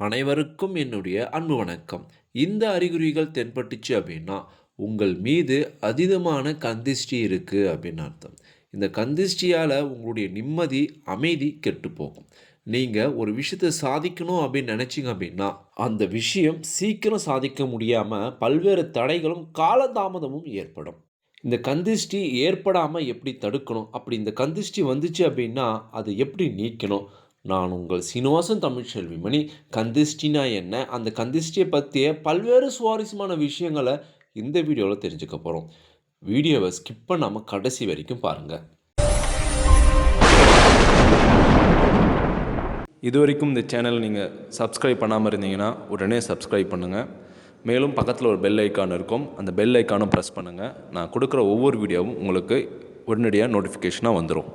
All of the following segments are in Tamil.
அனைவருக்கும் என்னுடைய அன்பு வணக்கம். இந்த அறிகுறிகள் தென்பட்டுச்சு அப்படின்னா உங்கள் மீது அதீதமான கந்திஷ்டி இருக்குது அப்படின்னு அர்த்தம். இந்த கந்திஷ்டியால் உங்களுடைய நிம்மதி அமைதி கெட்டு போகும். நீங்கள் ஒரு விஷயத்தை சாதிக்கணும் அப்படின்னு நினச்சிங்க அப்படின்னா அந்த விஷயம் சீக்கிரம் சாதிக்க முடியாமல் பல்வேறு தடைகளும் காலதாமதமும் ஏற்படும். இந்த கந்திஷ்டி ஏற்படாமல் எப்படி தடுக்கணும்? அப்படி இந்த கந்திஷ்டி வந்துச்சு அப்படின்னா அதை எப்படி நீக்கணும்? நான் உங்கள் சீனிவாசன் தமிழ்ச்செல்வி மணி கந்திஷ்டினா என்ன? அந்த கந்திஷ்டியை பற்றிய பல்வேறு சுவாரஸ்யமான விஷயங்களை இந்த வீடியோவில் தெரிஞ்சுக்க போகிறோம் வீடியோவை ஸ்கிப் பண்ணாமல் கடைசி வரைக்கும் பாருங்கள் இது வரைக்கும் இந்த சேனல் நீங்கள் சப்ஸ்கிரைப் பண்ணாமல் இருந்தீங்கன்னா உடனே சப்ஸ்கிரைப் பண்ணுங்கள் மேலும் பக்கத்தில் ஒரு பெல் ஐக்கான் இருக்கும். அந்த பெல் ஐக்கானும் ப்ரெஸ் பண்ணுங்கள் நான் கொடுக்குற ஒவ்வொரு வீடியோவும் உங்களுக்கு உடனடியாக நோட்டிஃபிகேஷனாக வந்துடும்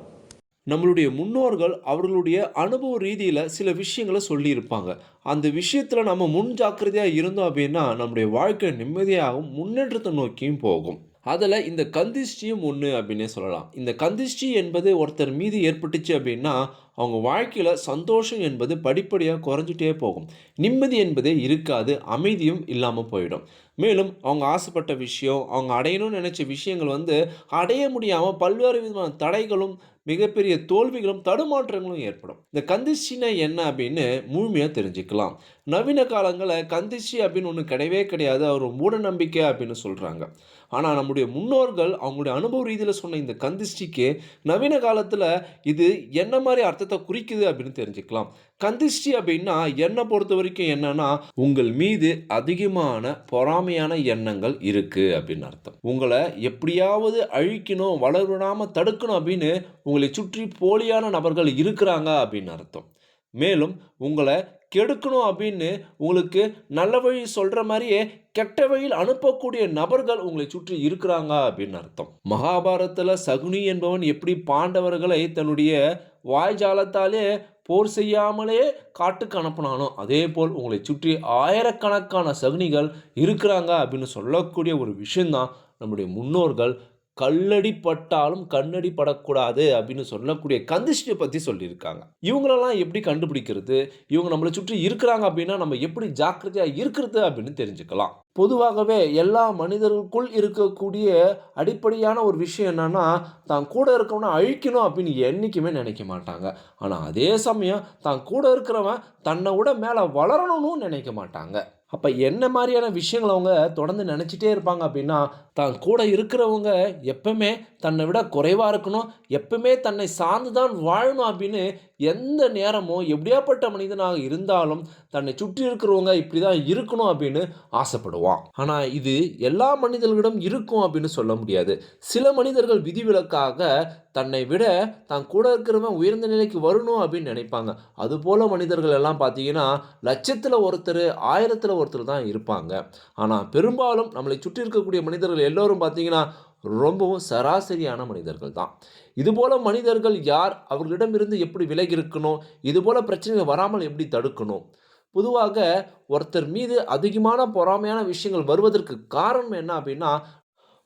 நம்மளுடைய முன்னோர்கள் அவர்களுடைய அனுபவ ரீதியில் சில விஷயங்களை சொல்லியிருப்பாங்க. அந்த விஷயத்தில் நம்ம முன் ஜாக்கிரதையாக இருந்தோம் அப்படின்னா நம்முடைய வாழ்க்கை நிம்மதியாகவும் முன்னேற்றத்தை நோக்கியும் போகும். அதில் இந்த கந்திஷ்டியும் ஒன்று அப்படின்னே சொல்லலாம். இந்த கந்திஷ்டி என்பது ஒருத்தர் மீது ஏற்பட்டுச்சு அப்படின்னா அவங்க வாழ்க்கையில் சந்தோஷம் என்பது படிப்படியாக குறைஞ்சிட்டே போகும். நிம்மதி என்பதே இருக்காது அமைதியும் இல்லாமல் போயிடும். மேலும் அவங்க ஆசைப்பட்ட விஷயம் அவங்க அடையணும்னு நினச்ச விஷயங்கள் வந்து அடைய முடியாமல் பல்வேறு விதமான தடைகளும் மிகப்பெரிய தோல்விகளும் தடுமாற்றங்களும் ஏற்படும். இந்த கந்திஷ்டினா என்ன அப்படின்னு முழுமையாக தெரிஞ்சுக்கலாம். நவீன காலங்களில் கந்திஷ்டி அப்படின்னு ஒன்று கிடையவே கிடையாது. அவர் மூட நம்பிக்கை அப்படின்னு சொல்கிறாங்க ஆனால் நம்முடைய முன்னோர்கள் அவங்களுடைய அனுபவ ரீதியில் சொன்ன இந்த கந்திஷ்டிக்கு நவீன காலத்தில் இது என்ன மாதிரி அர்த்தத்தை குறிக்குது அப்படின்னு தெரிஞ்சுக்கலாம். கந்திஷ்டி அப்படின்னா என்னை பொறுத்த வரைக்கும் என்னன்னா உங்கள் மீது அதிகமான பொறாமையான எண்ணங்கள் இருக்கு அப்படின்னு அர்த்தம். உங்களை எப்படியாவது அழிக்கணும் வளர்விடாம தடுக்கணும் அப்படின்னு உங்களை சுற்றி போலியான நபர்கள் இருக்கிறாங்க அப்படின்னு அர்த்தம். மேலும் உங்களை கெடுக்கணும் அப்படின்னு உங்களுக்கு நல்ல வழி சொல்கிற மாதிரியே கெட்ட வழியில் அனுப்பக்கூடிய நபர்கள் உங்களை சுற்றி இருக்கிறாங்க அப்படின்னு அர்த்தம். மகாபாரதத்தில் சகுனி என்பவன் எப்படி பாண்டவர்களை தன்னுடைய வாய்ஜாலத்தாலே போர் செய்யாமலே காட்டுக்கு அனுப்பினானோ அதே போல் உங்களை சுற்றி ஆயிரக்கணக்கான சகுனிகள் இருக்கிறாங்க அப்படின்னு சொல்லக்கூடிய ஒரு விஷயந்தான் நம்முடைய முன்னோர்கள் கல்லடி பட்டாலும் கண்ணடி படக்கூடாது அப்படின்னு சொல்லக்கூடிய கந்திஷ்டியை பற்றி சொல்லியிருக்காங்க. இவங்களெல்லாம் எப்படி கண்டுபிடிக்கிறது? இவங்க நம்மளை சுற்றி இருக்கிறாங்க அப்படின்னா நம்ம எப்படி ஜாக்கிரதையாக இருக்கிறது அப்படின்னு தெரிஞ்சுக்கலாம். பொதுவாகவே எல்லா மனிதர்களுக்குள் இருக்கக்கூடிய அடிப்படையான ஒரு விஷயம் என்னன்னா தான் கூட இருக்கவனை அழிக்கணும் அப்படின்னு என்றைக்குமே நினைக்க மாட்டாங்க. ஆனால் அதே சமயம் தான் கூட இருக்கிறவன் தன்னை விட மேலே வளரணும்னு நினைக்க மாட்டாங்க. அப்போ என்ன மாதிரியான விஷயங்கள் அவங்க தொடர்ந்து நினச்சிட்டே இருப்பாங்க அப்படின்னா தான் கூட இருக்கிறவங்க எப்பவுமே தன்னை விட குறைவாக இருக்கணும் எப்பவுமே தன்னை சார்ந்து தான் வாழணும் அப்படின்னு எந்த நேரமும் எப்படியாப்பட்ட மனிதனாக இருந்தாலும் தன்னை சுற்றி இருக்கிறவங்க இப்படி தான் இருக்கணும் அப்படின்னு ஆசைப்படுவோம் சொல்லுவான். ஆனால் இது எல்லா மனிதர்களிடம் இருக்கும் அப்படின்னு சொல்ல முடியாது. சில மனிதர்கள் விதிவிலக்காக தன்னை விட தான் கூட இருக்கிறவன் உயர்ந்த நிலைக்கு வரணும் அப்படின்னு நினைப்பாங்க. அதுபோல் மனிதர்கள் எல்லாம் பார்த்தீங்கன்னா லட்சத்தில் ஒருத்தர் ஆயிரத்தில் ஒருத்தர் தான் இருப்பாங்க. ஆனால் பெரும்பாலும் நம்மளை சுற்றி இருக்கக்கூடிய மனிதர்கள் எல்லோரும் பார்த்தீங்கன்னா ரொம்பவும் சராசரியான மனிதர்கள் தான். இதுபோல் மனிதர்கள் யார்? அவர்களிடமிருந்து எப்படி விலகி இருக்கணும்? இதுபோல் பிரச்சனைகள் வராமல் எப்படி தடுக்கணும்? பொதுவாக ஒருத்தர் மீது அதிகமான பொறாமையான விஷயங்கள் வருவதற்கு காரணம் என்ன அப்படின்னா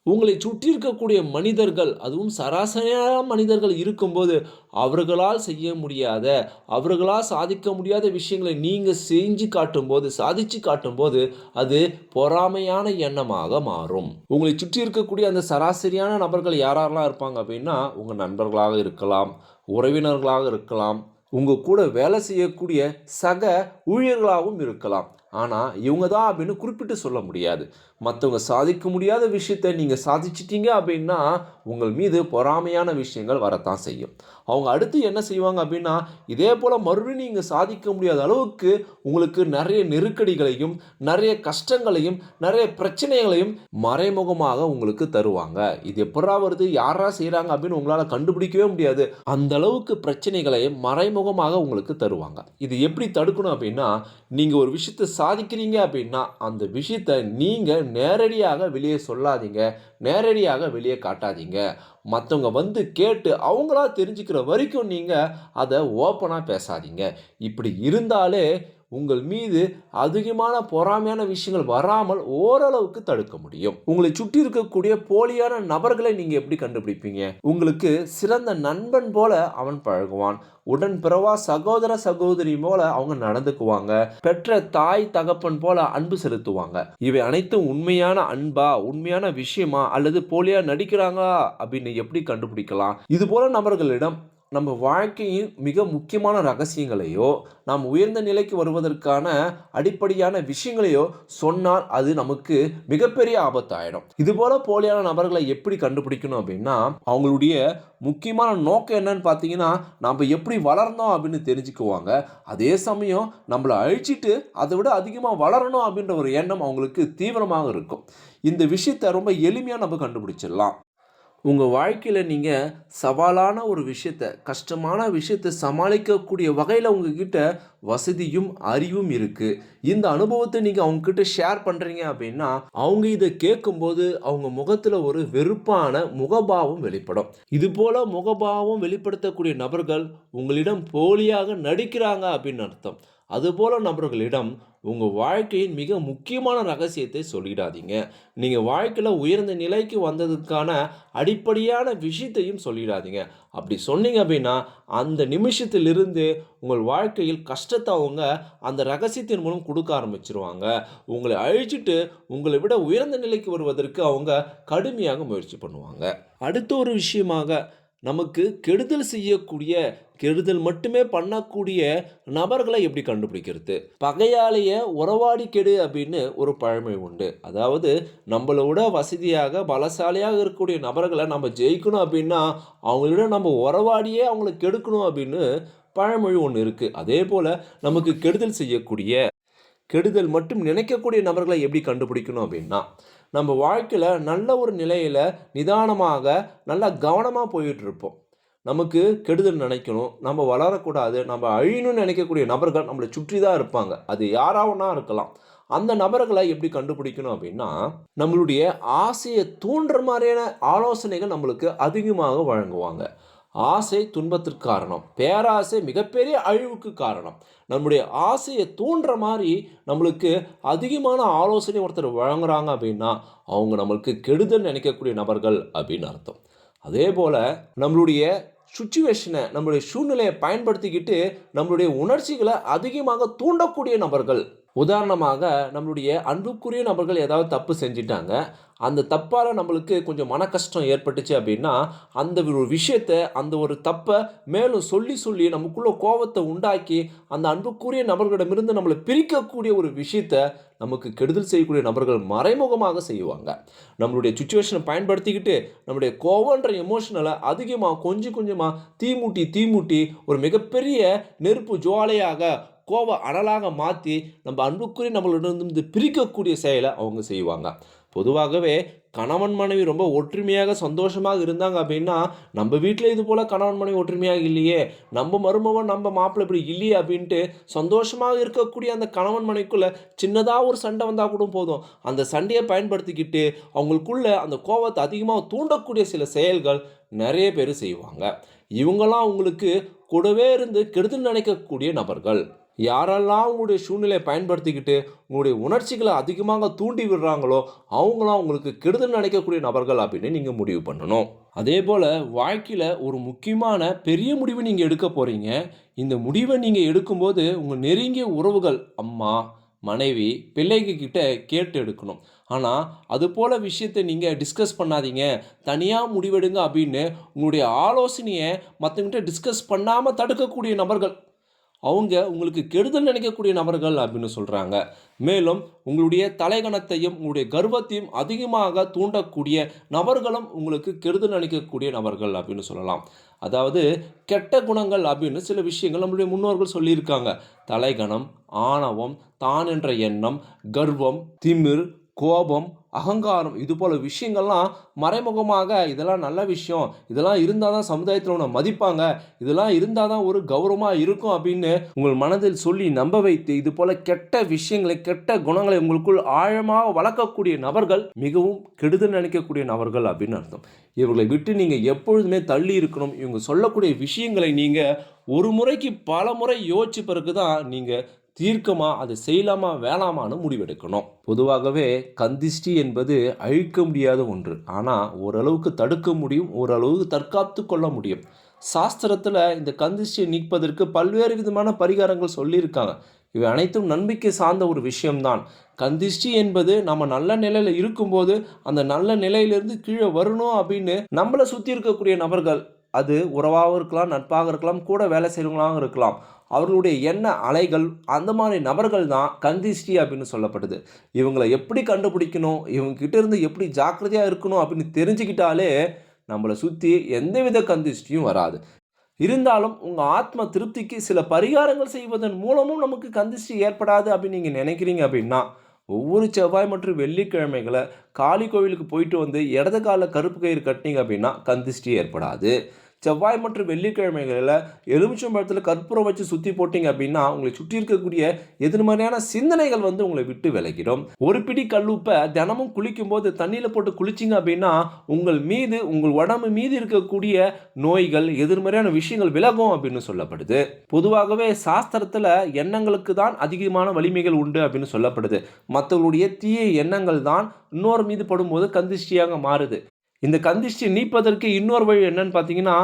உங்களை சுற்றி இருக்கக்கூடிய மனிதர்கள் அதுவும் சராசரியான மனிதர்கள் இருக்கும்போது அவர்களால் செய்ய முடியாத அவர்களால் சாதிக்க முடியாத விஷயங்களை நீங்கள் செஞ்சு காட்டும்போது சாதிச்சு காட்டும்போது அது பொறாமையான எண்ணமாக மாறும். உங்களை சுற்றி இருக்கக்கூடிய அந்த சராசரியான நபர்கள் யாரெல்லாம் இருப்பாங்க அப்படின்னா உங்கள் நண்பர்களாக இருக்கலாம் உறவினர்களாக இருக்கலாம் உங்கள் கூட வேலை செய்யக்கூடிய சக ஊழியர்களாகவும் இருக்கலாம். ஆனால் இவங்க தான் அப்படின்னு குறிப்பிட்டு சொல்ல முடியாது. மற்றவங்க சாதிக்க முடியாத விஷயத்தை நீங்கள் சாதிச்சிட்டீங்க அப்படின்னா உங்கள் மீது பொறாமையான விஷயங்கள் வரத்தான் செய்யும். அவங்க அடுத்து என்ன செய்வாங்க அப்படின்னா இதே போல் மறுபடியும் நீங்கள் சாதிக்க முடியாத அளவுக்கு உங்களுக்கு நிறைய நெருக்கடிகளையும் நிறைய கஷ்டங்களையும் நிறைய பிரச்சனைகளையும் மறைமுகமாக உங்களுக்கு தருவாங்க. இது எப்படா வருது யாரா செய்கிறாங்க அப்படின்னு உங்களால் கண்டுபிடிக்கவே முடியாது. அந்த அளவுக்கு பிரச்சனைகளை மறைமுகமாக உங்களுக்கு தருவாங்க. இது எப்படி தடுக்கணும் அப்படின்னா நீங்கள் ஒரு விஷயத்தை சாதிக்கிறீங்க அப்படின்னா அந்த விஷயத்தை நீங்கள் நேரடியாக வெளியே சொல்லாதீங்க. நேரடியாக வெளியே காட்டாதீங்க. மற்றவங்க வந்து கேட்டு அவங்களா தெரிஞ்சுக்கிற வரைக்கும் நீங்கள் அதை ஓப்பனாக பேசாதீங்க. இப்படி இருந்தாலே உங்கள் மீது அதிகமான பொறாமையான விஷயங்கள் வராமல் ஓரளவுக்கு தடுக்க முடியும். உங்களை சுற்றி இருக்கக்கூடிய போலியான நபர்களை நீங்க எப்படி கண்டுபிடிப்பீங்க? உங்களுக்கு சிறந்த நண்பன் போல அவன் பழகுவான். உடன் பிறவா சகோதர சகோதரி போல அவங்க நடந்துக்குவாங்க. பெற்ற தாய் தகப்பன் போல அன்பு செலுத்துவாங்க. இவை அனைத்தும் உண்மையான அன்பா உண்மையான விஷயமா அல்லது போலியா நடிக்கிறாங்களா அப்படின்னு எப்படி கண்டுபிடிக்கலாம்? இது போல நபர்களிடம் நம்ம வாழ்க்கையின் மிக முக்கியமான ரகசியங்களையோ நாம் உயர்ந்த நிலைக்கு வருவதற்கான அடிப்படையான விஷயங்களையோ சொன்னால் அது நமக்கு மிகப்பெரிய ஆபத்தாயிடும். இது போல போலியான நபர்களை எப்படி கண்டுபிடிக்கணும் அப்படின்னா அவங்களுடைய முக்கியமான நோக்கம் என்னன்னு பார்த்தீங்கன்னா நம்ம எப்படி வளரணும் அப்படின்னு தெரிஞ்சுக்குவாங்க. அதே சமயம் நம்மளை அழிச்சிட்டு அதை விட அதிகமாக வளரணும் அப்படின்ற ஒரு எண்ணம் அவங்களுக்கு தீவிரமாக இருக்கும். இந்த விஷயத்தை ரொம்ப எளிமையாக நம்ம கண்டுபிடிச்சிடலாம். உங்கள் வாழ்க்கையில் நீங்கள் சவாலான ஒரு விஷயத்தை கஷ்டமான விஷயத்தை சமாளிக்கக்கூடிய வகையில் உங்ககிட்ட வசதியும் அறிவும் இருக்குது இந்த அனுபவத்தை நீங்கள் அவங்கக்கிட்ட ஷேர் பண்ணுறீங்க அப்படின்னா அவங்க இதை கேட்கும்போது அவங்க முகத்தில் ஒரு வெறுப்பான முகபாவம் வெளிப்படும். இது போல் முகபாவம் வெளிப்படுத்தக்கூடிய நபர்கள் உங்களிடம் போலியாக நடிக்கிறாங்க அப்படின்னு அர்த்தம். அதுபோல நபர்களிடம் உங்கள் வாழ்க்கையின் மிக முக்கியமான ரகசியத்தை சொல்லிடாதீங்க. நீங்கள் வாழ்க்கையில் உயர்ந்த நிலைக்கு வந்ததுக்கான அடிப்படையான விஷயத்தையும் சொல்லிடாதீங்க. அப்படி சொன்னீங்க அப்படின்னா அந்த நிமிஷத்திலிருந்து உங்கள் வாழ்க்கையில் கஷ்டத்தை அவங்க அந்த ரகசியத்தின் மூலம் கொடுக்க ஆரம்பிச்சிருவாங்க. உங்களை அழிச்சிட்டு உங்களை விட உயர்ந்த நிலைக்கு வருவதற்கு அவங்க கடுமையாக முயற்சி பண்ணுவாங்க. அடுத்த ஒரு விஷயமாக நமக்கு கெடுதல் செய்யக்கூடிய கெடுதல் மட்டுமே பண்ணக்கூடிய நபர்களை எப்படி கண்டுபிடிக்கிறது? பகையாளிய உறவாடி கெடு அப்படின்னு ஒரு பழமை உண்டு. அதாவது நம்மளோட வசதியாக பலசாலியாக இருக்கக்கூடிய நபர்களை நம்ம ஜெயிக்கணும் அப்படின்னா அவங்களோட நம்ம உறவாடியே அவங்கள கெடுக்கணும் அப்படின்னு பழமொழி ஒன்று இருக்குது அதே போல் நமக்கு கெடுதல் செய்யக்கூடிய கெடுதல் மட்டும் நினைக்கக்கூடிய நபர்களை எப்படி கண்டுபிடிக்கணும் அப்படின்னா நம்ம வாழ்க்கையில் நல்ல ஒரு நிலையில் நிதானமாக நல்லா கவனமாக போயிட்டுருப்போம் நமக்கு கெடுதல் நினைக்கணும். நம்ம வளரக்கூடாது. நம்ம அழியணும்னு நினைக்கக்கூடிய நபர்கள் நம்மளை சுற்றி தான் இருப்பாங்க. அது யாராவனா இருக்கலாம். அந்த நபர்களை எப்படி கண்டுபிடிக்கணும் அப்படின்னா நம்மளுடைய ஆசையை தூண்டுற மாதிரியான ஆலோசனைகள் நம்மளுக்கு அதிகமாக வழங்குவாங்க. ஆசை துன்பத்திற்கு காரணம். பேராசை மிகப்பெரிய அழிவுக்கு காரணம். நம்முடைய ஆசையை தூண்டுற மாதிரி நம்மளுக்கு அதிகமான ஆலோசனை ஒருத்தர் வழங்குறாங்க அப்படின்னா அவங்க நம்மளுக்கு கெடுதல் நினைக்கக்கூடிய நபர்கள் அப்படின்னு அர்த்தம். அதே போல் நம்மளுடைய சுச்சுவேஷனை நம்மளுடைய சூழ்நிலையை பயன்படுத்திக்கிட்டு நம்மளுடைய உணர்ச்சிகளை அதிகமாக தூண்டக்கூடிய நபர்கள் உதாரணமாக நம்மளுடைய அன்புக்குரிய நபர்கள் ஏதாவது தப்பு செஞ்சிட்டாங்க அந்த தப்பால் நம்மளுக்கு கொஞ்சம் மன கஷ்டம் ஏற்பட்டுச்சு அப்படின்னா அந்த ஒரு விஷயத்தை அந்த ஒரு தப்பை மேலும் சொல்லி சொல்லி நமக்குள்ளே கோபத்தை உண்டாக்கி அந்த அன்புக்குரிய நபர்களிடமிருந்து நம்மளை பிரிக்கக்கூடிய ஒரு விஷயத்தை நமக்கு கெடுதல் செய்யக்கூடிய நபர்கள் மறைமுகமாக செய்வாங்க. நம்மளுடைய சுச்சுவேஷனை பயன்படுத்திக்கிட்டு நம்மளுடைய கோவன்ற எமோஷனலை அதிகமாக கொஞ்சம் கொஞ்சமாக தீமூட்டி தீமூட்டி ஒரு மிகப்பெரிய நெருப்பு ஜுவாலையாக கோப அனலாக மாற்றி நம்ம அன்புக்குரிய நம்மளிடமிருந்து பிரிக்கக்கூடிய செயலை அவங்க செய்வாங்க. பொதுவாகவே கணவன் மனைவி ரொம்ப ஒற்றுமையாக சந்தோஷமாக இருந்தாங்க அப்படின்னா நம்ம வீட்டில் இது போல் கணவன் மனைவி ஒற்றுமையாக இல்லையே நம்ம மருமவன் நம்ம மாப்பிள்ளை இப்படி இல்லையே அப்படின்ட்டு சந்தோஷமாக இருக்கக்கூடிய அந்த கணவன் மனைவிக்குள்ளே சின்னதாக ஒரு சண்டை வந்தால் கூட போதும். அந்த சண்டையை பயன்படுத்திக்கிட்டு அவங்களுக்குள்ள அந்த கோபத்தை அதிகமாக தூண்டக்கூடிய சில செயல்கள் நிறைய பேர் செய்வாங்க. இவங்கெல்லாம் உங்களுக்கு கூடவே இருந்து கெடுதல் நினைக்கக்கூடிய நபர்கள். யாரெல்லாம் உங்களுடைய சூழ்நிலையை பயன்படுத்திக்கிட்டு உங்களுடைய உணர்ச்சிகளை அதிகமாக தூண்டி விடுறாங்களோ அவங்களாம் உங்களுக்கு கெடுதல் நினைக்கக்கூடிய நபர்கள் அப்படின்னு நீங்கள் முடிவு பண்ணணும். அதே போல் வாழ்க்கையில் ஒரு முக்கியமான பெரிய முடிவை நீங்கள் எடுக்க போகிறீங்க இந்த முடிவை நீங்கள் எடுக்கும்போது உங்கள் நெருங்கிய உறவுகள் அம்மா மனைவி பிள்ளைங்க கிட்ட கேட்டு எடுக்கணும். ஆனால் அது போல் விஷயத்தை நீங்கள் டிஸ்கஸ் பண்ணாதீங்க. தனியாக முடிவெடுங்க அப்படின்னு உங்களுடைய ஆலோசனையை மற்றவங்கிட்ட டிஸ்கஸ் பண்ணாமல் தடுக்கக்கூடிய நபர்கள் அவங்க உங்களுக்கு கெடுதல் நினைக்கக்கூடிய நபர்கள் அப்படின்னு சொல்கிறாங்க மேலும் உங்களுடைய தலைகணத்தையும் உங்களுடைய கர்வத்தையும் அதிகமாக தூண்டக்கூடிய நபர்களும் உங்களுக்கு கெடுதல் நினைக்கக்கூடிய நபர்கள் அப்படின்னு சொல்லலாம். அதாவது கெட்ட குணங்கள் அப்படின்னு சில விஷயங்கள் நம்மளுடைய முன்னோர்கள் சொல்லியிருக்காங்க. தலைகணம் ஆணவம் தான் என்ற எண்ணம் கர்வம் திமிர் கோபம் அகங்காரம் இது போல் விஷயங்கள்லாம் மறைமுகமாக இதெல்லாம் நல்ல விஷயம். இதெல்லாம் இருந்தால் தான் சமுதாயத்தில் உன்னை மதிப்பாங்க. இதெல்லாம் இருந்தால் தான் ஒரு கௌரவமாக இருக்கும் அப்படின்னு உங்கள் மனதில் சொல்லி நம்ப வைத்து இது போல் கெட்ட விஷயங்களை கெட்ட குணங்களை உங்களுக்குள் ஆழமாக வளர்க்கக்கூடிய நபர்கள் மிகவும் கெடுதல் நினைக்கக்கூடிய நபர்கள் அப்படின்னு அர்த்தம். இவர்களை விட்டு நீங்கள் எப்பொழுதுமே தள்ளி இருக்கணும். இவங்க சொல்லக்கூடிய விஷயங்களை நீங்கள் ஒரு முறைக்கு பல முறை யோசிச்ச பிறகு தான் நீங்கள் தீர்க்கமாக அதை செய்யலாமா வேணாமான்னு முடிவெடுக்கணும். பொதுவாகவே கந்திஷ்டி என்பது அழிக்க முடியாத ஒன்று. ஆனால் ஓரளவுக்கு தடுக்க முடியும் ஓரளவுக்கு தற்காத்து கொள்ள முடியும். சாஸ்திரத்தில் இந்த கந்திஷ்டியை நீக்குவதற்கு பல்வேறு விதமான பரிகாரங்கள் சொல்லியிருக்காங்க. இவை அனைத்தும் நம்பிக்கை சார்ந்த ஒரு விஷயம்தான். கந்திஷ்டி என்பது நம்ம நல்ல நிலையில் இருக்கும்போது அந்த நல்ல நிலையிலிருந்து கீழே வரணும் அப்படின்னு நம்மளை சுற்றி இருக்கக்கூடிய நபர்கள் அது உறவாகவும் இருக்கலாம் நட்பாக இருக்கலாம் கூட வேலை செய்கிறவங்களாகவும் இருக்கலாம். அவர்களுடைய எண்ண அலைகள் அந்த மாதிரி நபர்கள் தான் கந்திஷ்டி அப்படின்னு சொல்லப்படுது. இவங்களை எப்படி கண்டுபிடிக்கணும் இவங்ககிட்ட இருந்து எப்படி ஜாக்கிரதையாக இருக்கணும் அப்படின்னு தெரிஞ்சுக்கிட்டாலே நம்மளை சுற்றி எந்தவித கந்திஷ்டியும் வராது. இருந்தாலும் உங்கள் ஆத்ம திருப்திக்கு சில பரிகாரங்கள் செய்வதன் மூலமும் நமக்கு கந்திஷ்டி ஏற்படாது அப்படின்னு நீங்கள் நினைக்கிறீங்க அப்படின்னா ஒவ்வொரு செவ்வாய் மற்றும் வெள்ளிக்கிழமைகளை காளி கோவிலுக்கு போயிட்டு வந்து இடது காலில் கருப்பு கயிறு கட்டினீங்க அப்படின்னா கந்திஷ்டி ஏற்படாது. செவ்வாய் மற்றும் வெள்ளிக்கிழமைகளில் எலுமிச்சம்பழத்தில் கற்பூரம் வச்சு சுற்றி போட்டீங்க அப்படின்னா உங்களை சுற்றி இருக்கக்கூடிய எதிர்மறையான சிந்தனைகள் வந்து உங்களை விட்டு விலகிடும். ஒரு பிடி கல்லுப்பை தினமும் குளிக்கும் போது தண்ணியில் போட்டு குளிச்சிங்க அப்படின்னா உங்கள் மீது உங்கள் உடம்பு மீது இருக்கக்கூடிய நோய்கள் எதிர்மறையான விஷயங்கள் விலகும் அப்படின்னு சொல்லப்படுது. பொதுவாகவே சாஸ்திரத்தில் எண்ணங்களுக்கு தான் அதிகமான வலிமைகள் உண்டு அப்படின்னு சொல்லப்படுது. மற்றவர்களுடைய தீய எண்ணங்கள் தான் இன்னொரு மீது படும்போது கந்திஷ்டியாக மாறுது. இந்த கந்திஷ்டி நீப்பதற்கு இன்னொரு வழி என்னன்னு பார்த்தீங்கன்னா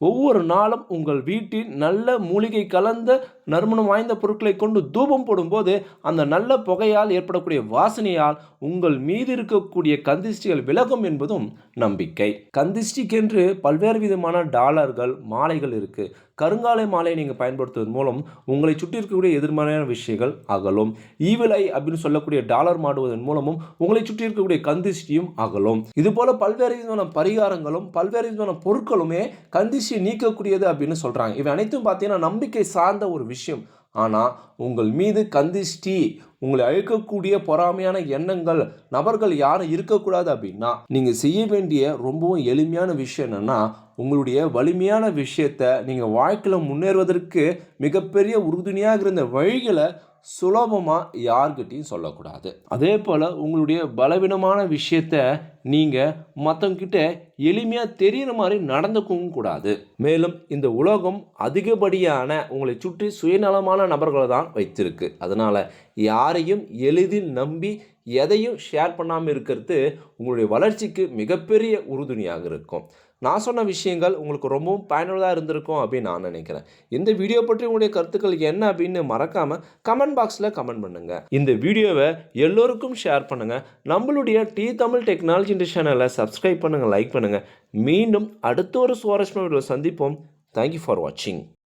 ஒவ்வொரு நாளும் உங்கள் வீட்டில் நல்ல மூலிகை கலந்த நறுமணம் வாய்ந்த பொருட்களை கொண்டு தூபம் போடும்போது அந்த நல்ல புகையால் ஏற்படக்கூடிய வாசனையால் உங்கள் மீது இருக்கக்கூடிய கந்திஷ்டிகள் விலகும் என்பதும் நம்பிக்கை. கந்திஷ்டிக்கென்று பல்வேறு விதமான டாலர்கள் மாலைகள் இருக்குது கருங்காலை மாலையை நீங்கள் பயன்படுத்துவதன் மூலம் உங்களை சுற்றி இருக்கக்கூடிய எதிர்மறையான விஷயங்கள் அகலும். ஈவிலை அப்படின்னு சொல்லக்கூடிய டாலர் மாடுவதன் மூலமும் உங்களை சுற்றி இருக்கக்கூடிய கந்திஷ்டியும் அகலும். இது போல பல்வேறு விதமான பரிகாரங்களும் பல்வேறு விதமான பொருட்களுமே கந்திஷ்டியை நீக்கக்கூடியது அப்படின்னு சொல்கிறாங்க இவை அனைத்தும் பார்த்தீங்கன்னா நம்பிக்கை சார்ந்த ஒரு விஷயம். விஷயம். ஆனால் உங்கள் மீது கந்திஷ்டி உங்களை அழிக்கக்கூடிய பொறாமையான எண்ணங்கள் நபர்கள் யாரும் இருக்கக்கூடாது அப்படின்னா நீங்கள் செய்ய வேண்டிய ரொம்பவும் எளிமையான விஷயம் என்னென்னா உங்களுடைய வலிமையான விஷயத்தை நீங்கள் வாழ்க்கையில் முன்னேறுவதற்கு மிகப்பெரிய உறுதுணையாக இருந்த வழிகளை சுலபமாக யார்கிட்டையும் சொல்லக்கூடாது. அதே போல் உங்களுடைய பலவீனமான விஷயத்த நீங்கள் மற்றவங்கிட்ட எளிமையாக தெரிகிற மாதிரி நடந்துக்கவும் கூடாது. மேலும் இந்த உலகம் அதிகப்படியான உங்களை சுற்றி சுயநலமான நபர்களை தான் வைத்திருக்கு. அதனால் யாரையும் எளிதில் நம்பி எதையும் ஷேர் பண்ணாமல் இருக்கிறது உங்களுடைய வளர்ச்சிக்கு மிகப்பெரிய உறுதுணையாக இருக்கும். நான் சொன்ன விஷயங்கள் உங்களுக்கு ரொம்பவும் பயனுள்ளதாக இருந்திருக்கும் அப்படின்னு நான் நினைக்கிறேன். இந்த வீடியோ பற்றி உங்களுடைய கருத்துக்கள் என்ன அப்படின்னு மறக்காமல் கமெண்ட் பாக்ஸில் கமெண்ட் பண்ணுங்கள் இந்த வீடியோவை எல்லோருக்கும் ஷேர் பண்ணுங்கள் நம்மளுடைய டி தமிழ் டெக்னாலஜி இந்த சேனலை சப்ஸ்கிரைப் பண்ணுங்கள் லைக் பண்ணுங்கள் மீண்டும் அடுத்த ஒரு சுவாரஸ்யமான வீடியோ சந்திப்போம். தேங்க்யூ ஃபார் வாட்சிங்